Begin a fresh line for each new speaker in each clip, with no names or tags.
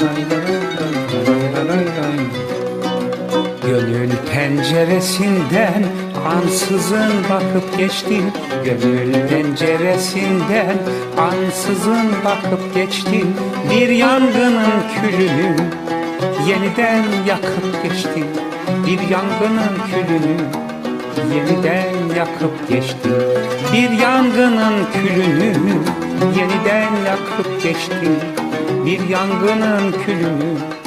Gönül penceresinden ansızın bakıp geçtim Gönül penceresinden ansızın bakıp geçtim Bir yangının külünü yeniden yakıp geçtim Bir yangının külünü yeniden yakıp geçtim Bir yangının külünü yeniden yakıp geçtim Bir yangının külünü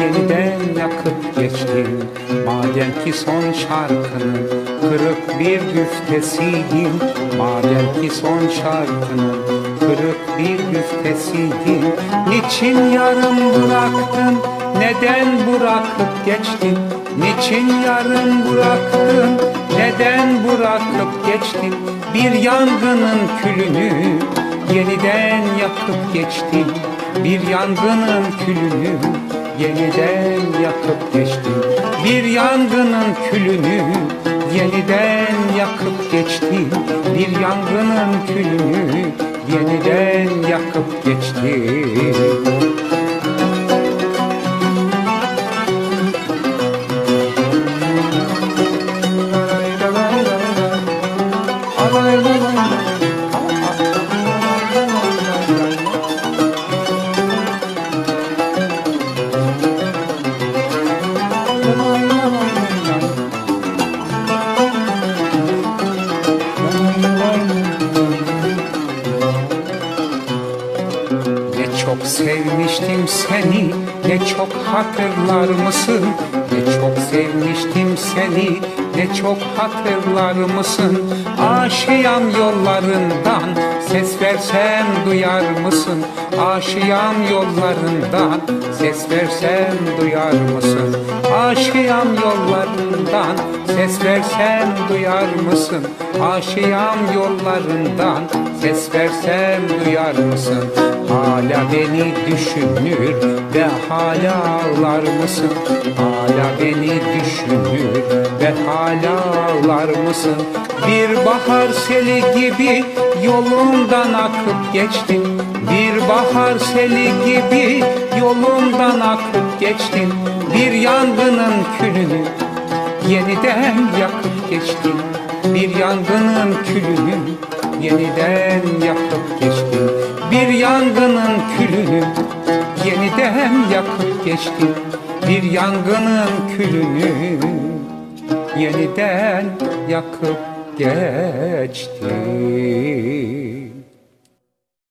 yeniden yakıp geçtim Madem ki son şarkının kırık bir güftesiydim Madem ki son şarkının kırık bir güftesiydim Niçin yarım bıraktın? Neden bırakıp geçtin? Niçin yarım bıraktın? Neden bırakıp geçtin? Bir yangının külünü yeniden yakıp geçtin. Bir yangının külünü yeniden yakıp geçtim Bir yangının külünü yeniden yakıp geçtim Bir yangının külünü yeniden yakıp geçtim sevmiştim seni Ne çok hatırlar mısın Ne çok sevmiştim seni Ne çok hatırlar mısın Aşıyam yollarından Ses versem duyar mısın? Aşıyam yollarından Ses versem duyar mısın? Aşıyam yollarından Ses versem duyar mısın? Aşıyam yollarından Ses versem duyar mısın? Hala beni düşünür ve hala ağlar mısın? Hala beni düşünür ve hala ağlar mısın? Bir bahar seli gibi yolundan akıp geçtin. Bir bahar seli gibi yolundan akıp geçtin. Bir yangının külünü yeniden yakıp geçtin. Bir yangının külünü yeniden yakıp geçtin. Bir yangının külünü yeniden yakıp geçtin. Bir yangının külünü yeniden yakıp geçtin